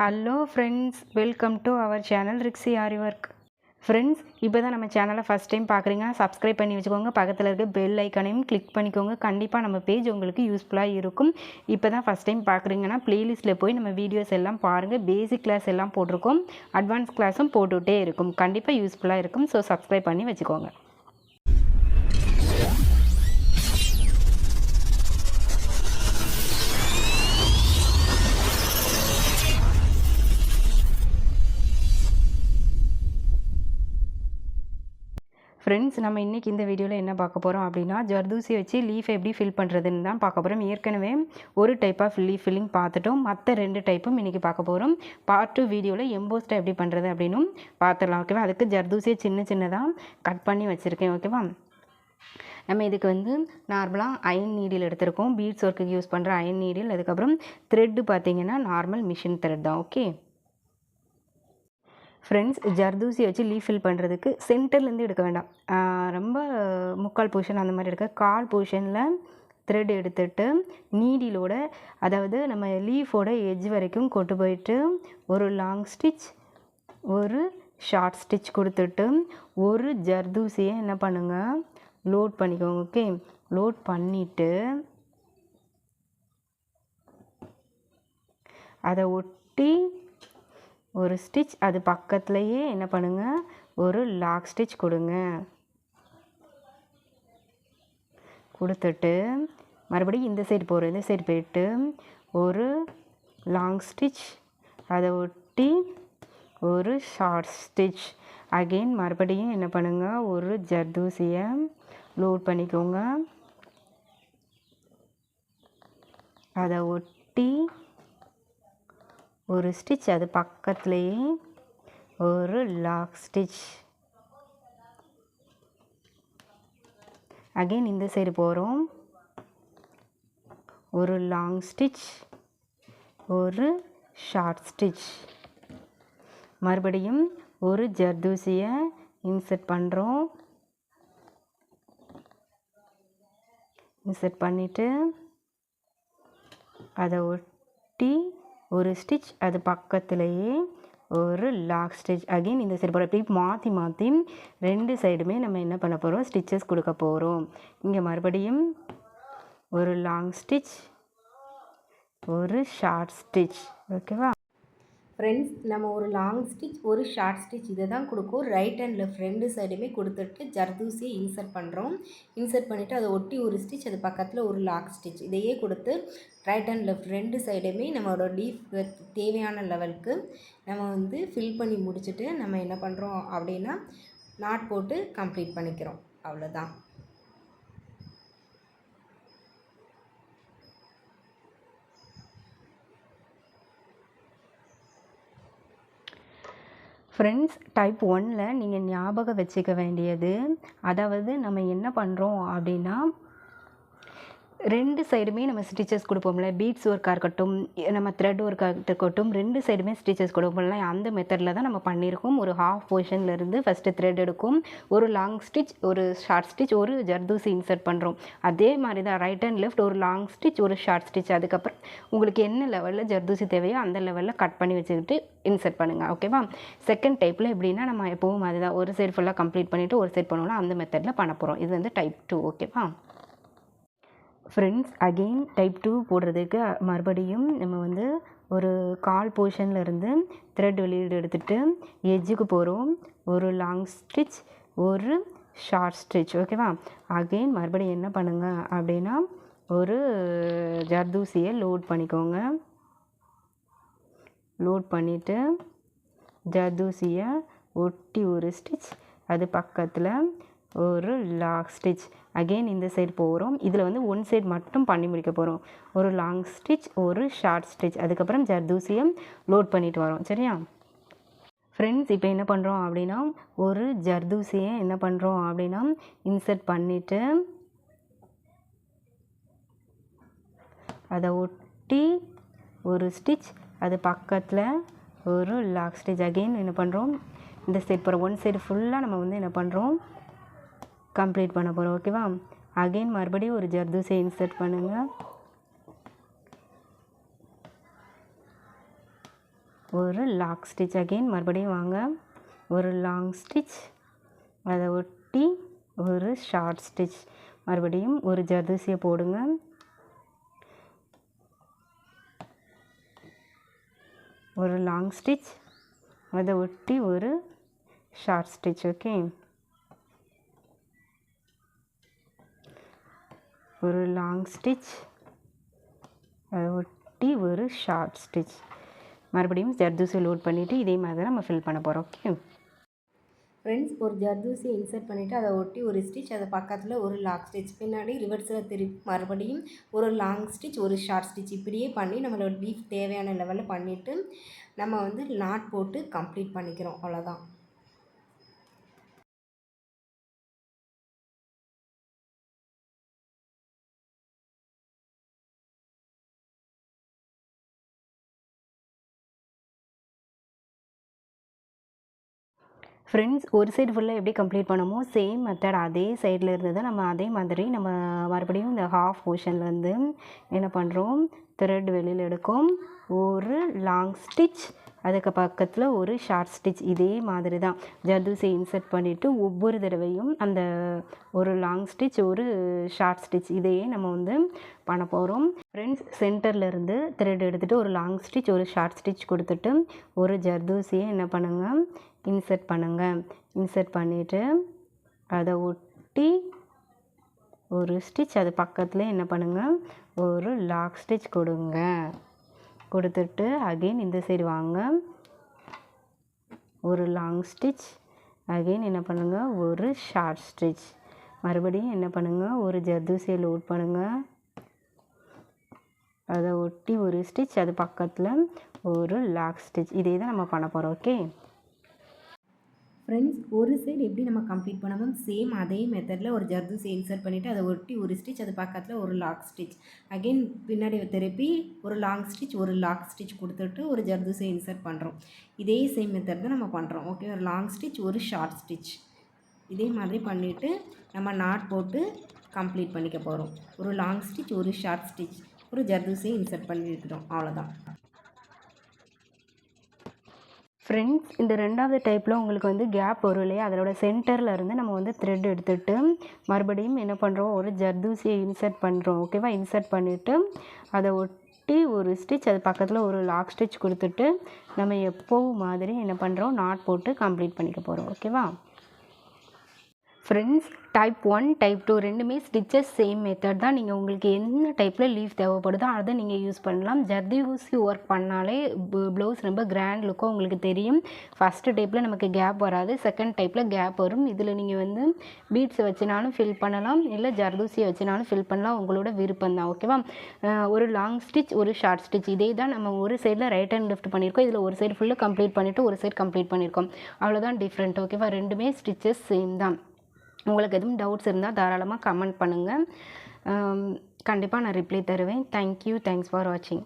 Hello friends welcome to our channel ரிக்ஸி aari work friends இப்போ தான் நம்ம சேனலை ஃபஸ்ட் டைம் பார்க்குறீங்கன்னா சப்ஸ்கிரைப் பண்ணி வச்சுக்கோங்க. பக்கத்தில் இருக்க பெல் ஐக்கனையும் கிளிக் பண்ணிக்கோங்க. கண்டிப்பாக நம்ம பேஜ் உங்களுக்கு யூஸ்ஃபுல்லாக இருக்கும். இப்போ தான் ஃபஸ்ட் டைம் பார்க்குறீங்கன்னா ப்ளேலிஸ்ட்டில் போய் நம்ம வீடியோஸ் எல்லாம் பாருங்கள் பேசிக் கிளாஸ் எல்லாம் போட்டிருக்கோம். அட்வான்ஸ் கிளாஸும் போட்டுகிட்டே இருக்கும். கண்டிப்பாக யூஸ்ஃபுல்லாக இருக்கும். ஸோ சப்ஸ்கிரைப் பண்ணி வச்சுக்கோங்க. ஃப்ரெண்ட்ஸ் நம்ம இன்றைக்கி இந்த வீடியோவில் என்ன பார்க்க போகிறோம் அப்படின்னா ஜர்தூசி வச்சு லீஃப் எப்படி ஃபில் பண்ணுறதுன்னு தான் பார்க்க போகிறோம் ஏற்கனவே ஒரு டைப் ஆஃப் லீஃப் ஃபில்லிங் பார்த்துட்டோம். மற்ற ரெண்டு டைப்பும் இன்றைக்கி பார்க்க போகிறோம் பார்ட் டூ வீடியோவில் எம்போஸ்ட்டை எப்படி பண்ணுறது அப்படின்னும் பார்த்துடலாம் ஓகேவா அதுக்கு ஜர்தூசியை சின்ன சின்னதாக கட் பண்ணி வச்சுருக்கேன் ஓகேவா நம்ம இதுக்கு வந்து நார்மலாக அயன் நீடில் எடுத்திருக்கோம். பீட்ஸ் ஒர்க்குக்கு யூஸ் பண்ணுற அயன் நீடில் அதுக்கப்புறம் த்ரெட்டு பார்த்தீங்கன்னா நார்மல் மிஷின் த்ரெட் தான் ஓகே ஃப்ரெண்ட்ஸ் ஜர்தூசி வச்சு லீஃப் ஃபில் பண்ணுறதுக்கு சென்டர்லேருந்து எடுக்க வேண்டாம். ரொம்ப முக்கால் போர்ஷன் அந்த மாதிரி எடுக்க. கால் போர்ஷனில் த்ரெட் எடுத்துட்டு நீடிலோட அதாவது நம்ம லீஃபோட எஜ் வரைக்கும் கொண்டு போயிட்டு ஒரு லாங் ஸ்டிச் ஒரு ஷார்ட் ஸ்டிச் கொடுத்துட்டு ஒரு ஜர்தூசியை என்ன பண்ணுங்கள் லோட் பண்ணிக்கோங்க ஓகே லோட் பண்ணிவிட்டு அதை ஒட்டி ஒரு ஸ்டிச் அது பக்கத்துலேயே என்ன பண்ணுங்கள் ஒரு லாக் ஸ்டிச் கொடுங்க. கொடுத்துட்டு மறுபடியும் இந்த சைடு போகிற இந்த சைடு போயிட்டு ஒரு லாங் ஸ்டிச் அதை ஒட்டி ஒரு ஷார்ட் ஸ்டிச் அகெயின் மறுபடியும் என்ன பண்ணுங்கள் ஒரு ஜர்தூசியை லோட் பண்ணிக்கோங்க. அதை ஒட்டி ஒரு ஸ்டிச் அது பக்கத்துலேயே ஒரு லாக் ஸ்டிச் அகைன் இந்த சைடு போகிறோம் ஒரு லாங் ஸ்டிச் ஒரு ஷார்ட் ஸ்டிச் மறுபடியும் ஒரு ஜர்தூசியை இன்சர்ட் பண்ணுறோம் இன்சர்ட் பண்ணிவிட்டு அதை ஒட்டி ஒரு ஸ்டிச் அது பக்கத்துலேயே ஒரு லாக் ஸ்டிச். அகைன் இந்த சைடு போகிற இப்படி மாற்றி மாற்றி ரெண்டு சைடுமே நம்ம என்ன பண்ண போகிறோம் ஸ்டிச்சஸ் கொடுக்க போகிறோம் இங்கே மறுபடியும் ஒரு லாங் ஸ்டிச் ஒரு ஷார்ட் ஸ்டிச் ஓகேவா ஃப்ரெண்ட்ஸ் நம்ம ஒரு லாங் ஸ்டிச் ஒரு ஷார்ட் ஸ்டிச் இதை தான் கொடுக்கும் ரைட் அண்ட் லெஃப்ட் ரெண்டு சைடுமே கொடுத்துட்டு ஜர்தூசியை இன்சர்ட் பண்ணுறோம் இன்சர்ட் பண்ணிவிட்டு அதை ஒட்டி ஒரு ஸ்டிச் அது பக்கத்தில் ஒரு லாக் ஸ்டிச் இதையே கொடுத்து ரைட் அண்ட் லெஃப்ட் ரெண்டு சைடுமே நம்மளோட டீப் தேவையான லெவலுக்கு நம்ம வந்து ஃபில் பண்ணி முடிச்சுட்டு நம்ம என்ன பண்ணுறோம் அப்படின்னா நாட் போட்டு கம்ப்ளீட் பண்ணிக்கிறோம். அவ்வளோதான் ஃப்ரெண்ட்ஸ் டைப் ஒன்னில் நீங்கள் ஞாபகம் வச்சுக்க வேண்டியது. அதாவது நம்ம என்ன பண்ணுறோம் அப்படின்னா ரெண்டு சைடுமே நம்ம ஸ்டிச்சஸ் கொடுப்போம்ல. பீட்ஸ் ஒர்க்காக இருக்கட்டும் நம்ம த்ரெட் ஒர்க்காக இருக்கட்டும் ரெண்டு சைடுமே ஸ்டிச்சஸ் கொடுப்போம்ல. அந்த மெத்தடில் தான் நம்ம பண்ணியிருக்கோம். ஒரு ஹாஃப் போர்ஷன்லேருந்து ஃபஸ்ட்டு த்ரெட் எடுக்கும். ஒரு லாங் ஸ்டிச் ஒரு ஷார்ட் ஸ்டிச் ஒரு ஜர்தூசி இன்சர்ட் பண்ணுறோம் அதே மாதிரி தான் ரைட் அண்ட் லெஃப்ட் ஒரு லாங் ஸ்டிச் ஒரு ஷார்ட் ஸ்டிச் அதுக்கப்புறம் உங்களுக்கு என்ன லெவலில் ஜர்தூசி தேவையோ அந்த லெவலில் கட் பண்ணி வச்சுக்கிட்டு இன்சர்ட் பண்ணுங்கள் ஓகேவா செகண்ட் டைப்பில் எப்படின்னா நம்ம எப்போவும் அதுதான். ஒரு சைடு ஃபுல்லாக கம்ப்ளீட் பண்ணிவிட்டு ஒரு சைட் பண்ணுவோம்னா அந்த மெத்தடில் பண்ண போகிறோம் இது வந்து டைப் டூ ஓகேவா ஃப்ரெண்ட்ஸ் அகெயின் டைப் டூ போடுறதுக்கு மறுபடியும் நம்ம வந்து ஒரு கால் போர்ஷனில் இருந்து த்ரெட் வெளியீடு எடுத்துகிட்டு எஜ்ஜுக்கு போகிறோம் ஒரு லாங் ஸ்டிச் ஒரு ஷார்ட் ஸ்டிச் ஓகேவா அகெயின் மறுபடியும் என்ன பண்ணுங்கள் அப்படின்னா ஒரு ஜர்தூசியை லோட் பண்ணிக்கோங்க. லோட் பண்ணிவிட்டு ஜர்தூசியை ஒட்டி ஒரு ஸ்டிச் அது பக்கத்தில் ஒரு லாக் ஸ்டிச் அகெயின் இந்த சைடு போகிறோம் இதில் வந்து ஒன் சைடு மட்டும் பண்ணி முடிக்க போகிறோம் ஒரு லாங் ஸ்டிச் ஒரு ஷார்ட் ஸ்டிச் அதுக்கப்புறம் ஜர்தூசியம் லோட் பண்ணிட்டு வரோம். சரியா? ஃப்ரெண்ட்ஸ் இப்போ என்ன பண்ணுறோம் அப்படின்னா ஒரு ஜர்தூசியை என்ன பண்ணுறோம் அப்படின்னா இன்சர்ட் பண்ணிவிட்டு அதை ஒட்டி ஒரு ஸ்டிச் அது பக்கத்தில் ஒரு லாக் ஸ்டிச் அகெயின் என்ன பண்ணுறோம் இந்த சைட் போகிற ஒன் சைடு ஃபுல்லாக நம்ம வந்து என்ன பண்ணுறோம் கம்ப்ளீட் பண்ண போகிறோம் ஓகேவா அகெயின் மறுபடியும் ஒரு ஜர்தூசை இன்சர்ட் பண்ணுங்கள் ஒரு லாக் ஸ்டிச் அகெயின் மறுபடியும் வாங்க. ஒரு லாங் ஸ்டிச் அதை ஒட்டி ஒரு ஷார்ட் ஸ்டிச் மறுபடியும் ஒரு ஜர்தூசியை போடுங்க. ஒரு லாங் ஸ்டிச் அதை ஒட்டி ஒரு ஷார்ட் ஸ்டிச் ஓகே ஒரு லாங் ஸ்டிச் அதை ஒட்டி ஒரு ஷார்ட் ஸ்டிச் மறுபடியும் ஜர்தூசி லோட் பண்ணிவிட்டு இதே மாதிரி தான் நம்ம ஃபில் பண்ண போகிறோம் ஓகே ஃப்ரெண்ட்ஸ் ஒரு ஜர்தூசி இன்சர்ட் பண்ணிவிட்டு அதை ஒட்டி ஒரு ஸ்டிச் அது பக்கத்தில் ஒரு லாங் ஸ்டிச் பின்னாடி ரிவர்ஸில் திருப்பி மறுபடியும் ஒரு லாங் ஸ்டிச் ஒரு ஷார்ட் ஸ்டிச் இப்படியே பண்ணி நம்மளோட லீஃப் தேவையான லெவலில் பண்ணிவிட்டு நம்ம வந்து நாட் போட்டு கம்ப்ளீட் பண்ணிக்கிறோம் அவ்வளோதான் ஃப்ரெண்ட்ஸ் ஒரு சைடு ஃபுல்லாக எப்படி கம்ப்ளீட் பண்ணமோ சேம் மெத்தட் அதே சைடில் இருந்து தான் நம்ம அதே மாதிரி நம்ம மறுபடியும் இந்த ஹாஃப் போர்ஷன்லேருந்து என்ன பண்ணுறோம் த்ரெட் வெளியில் எடுக்கும். ஒரு லாங் ஸ்டிச் அதுக்கு பக்கத்தில் ஒரு ஷார்ட் ஸ்டிச் இதே மாதிரி தான். ஜர்தூசி இன்சர்ட் பண்ணிவிட்டு ஒவ்வொரு தடவையும் அந்த ஒரு லாங் ஸ்டிச் ஒரு ஷார்ட் ஸ்டிச் இதையே நம்ம வந்து பண்ண போகிறோம் ஃப்ரெண்ட்ஸ் சென்டர்லேருந்து த்ரெட் எடுத்துகிட்டு ஒரு லாங் ஸ்டிச் ஒரு ஷார்ட் ஸ்டிச் கொடுத்துட்டு ஒரு ஜர்தூசியை என்ன பண்ணுங்கள் இன்சர்ட் பண்ணுங்கள் இன்சர்ட் பண்ணிவிட்டு அதை ஒட்டி ஒரு ஸ்டிச் அது பக்கத்தில் என்ன பண்ணுங்கள் ஒரு லாக் ஸ்டிச் கொடுங்க. கொடுத்துட்டு அகெயின் இந்த சைடு வாங்க. ஒரு லாங் ஸ்டிச். அகெயின் என்ன பண்ணுங்கள் ஒரு ஷார்ட் ஸ்டிச். மறுபடியும் என்ன பண்ணுங்கள் ஒரு ஜர்தூசியை லோட் பண்ணுங்கள் அதை ஒட்டி ஒரு ஸ்டிச் அது பக்கத்தில் ஒரு லாக் ஸ்டிச். இதே தான் நம்ம பண்ண போகிறோம் ஓகே? ஃப்ரெண்ட்ஸ் ஒரு சைடு எப்படி நம்ம கம்ப்ளீட் பண்ணாமல் சேம் அதே மெத்தடில் ஒரு ஜர்தூசி இன்சர்ட் பண்ணிவிட்டு அதை ஒட்டி ஒரு ஸ்டிச் அது பக்கத்தில் ஒரு லாக் ஸ்டிச் அகெயின் பின்னாடி திருப்பி ஒரு லாங் ஸ்டிச் ஒரு லாக் ஸ்டிச் கொடுத்துட்டு ஒரு ஜர்தூசி இன்சர்ட் பண்ணுறோம் இதே சேம் மெத்தட் தான் நம்ம பண்ணுறோம் ஓகே ஒரு லாங் ஸ்டிச் ஒரு ஷார்ட் ஸ்டிச் இதே மாதிரி பண்ணிவிட்டு நம்ம நாட் போட்டு கம்ப்ளீட் பண்ணிக்க போகிறோம் ஒரு லாங் ஸ்டிச் ஒரு ஷார்ட் ஸ்டிச் ஒரு ஜர்தூசியை இன்சர்ட் பண்ணியிருக்கிறோம் அவ்வளோதான் ஃப்ரெண்ட்ஸ் இந்த ரெண்டாவது டைப்பில் உங்களுக்கு வந்து கேப் வரும் இல்லையா? அதோட சென்டரில் இருந்து நம்ம வந்து த்ரெட் எடுத்துகிட்டு மறுபடியும் என்ன பண்ணுறோம் ஒரு ஜர்தூசியை இன்சர்ட் பண்ணுறோம் ஓகேவா இன்சர்ட் பண்ணிவிட்டு அதை ஒட்டி ஒரு ஸ்டிச் அது பக்கத்தில் ஒரு லாக் ஸ்டிச் கொடுத்துட்டு நம்ம எப்போவும் மாதிரி என்ன பண்ணுறோம் நாட் போட்டு கம்ப்ளீட் பண்ணிக்க போகிறோம் ஓகேவா friends type one type two ரெண்டுமே ஸ்டிச்சஸ் சேம் மெத்தட் தான். நீங்கள் உங்களுக்கு என்ன டைப்பில் லீவ் தேவைப்படுதோ அதை நீங்கள் யூஸ் பண்ணலாம். ஜர்தி ஊசி ஒர்க் பண்ணாலே ப்ளவுஸ் ரொம்ப கிராண்ட் லுக்காக உங்களுக்கு தெரியும். ஃபஸ்ட்டு டைப்பில் நமக்கு கேப் வராது. செகண்ட் டைப்பில் கேப் வரும். இதில் நீங்கள் வந்து பீட்ஸ் வச்சுனாலும் ஃபில் பண்ணலாம். இல்லை ஜர்தூசியை வச்சுனாலும் ஃபில் பண்ணலாம். உங்களோட விருப்பம் தான். ஓகேவா ஒரு லாங் ஸ்டிச் ஒரு ஷார்ட் ஸ்டிச் இதே தான் நம்ம ஒரு சைடில் ரைட் ஹேண்ட் லிஃப்ட் பண்ணியிருக்கோம். இதில் ஒரு சைடு ஃபுல்லாக கம்ப்ளீட் பண்ணிவிட்டு ஒரு சைடு கம்ப்ளீட் பண்ணியிருக்கோம். அவ்வளோதான் டிஃப்ரெண்ட் ஓகேவா ரெண்டுமே ஸ்டிச்சஸ் சேம் தான். உங்களுக்கு எதுவும் டவுட்ஸ் இருந்தால் தாராளமாக கமெண்ட் பண்ணுங்கள் கண்டிப்பாக நான் ரிப்ளை தருவேன். தேங்க்யூ தேங்க்ஸ் ஃபார் வாட்சிங்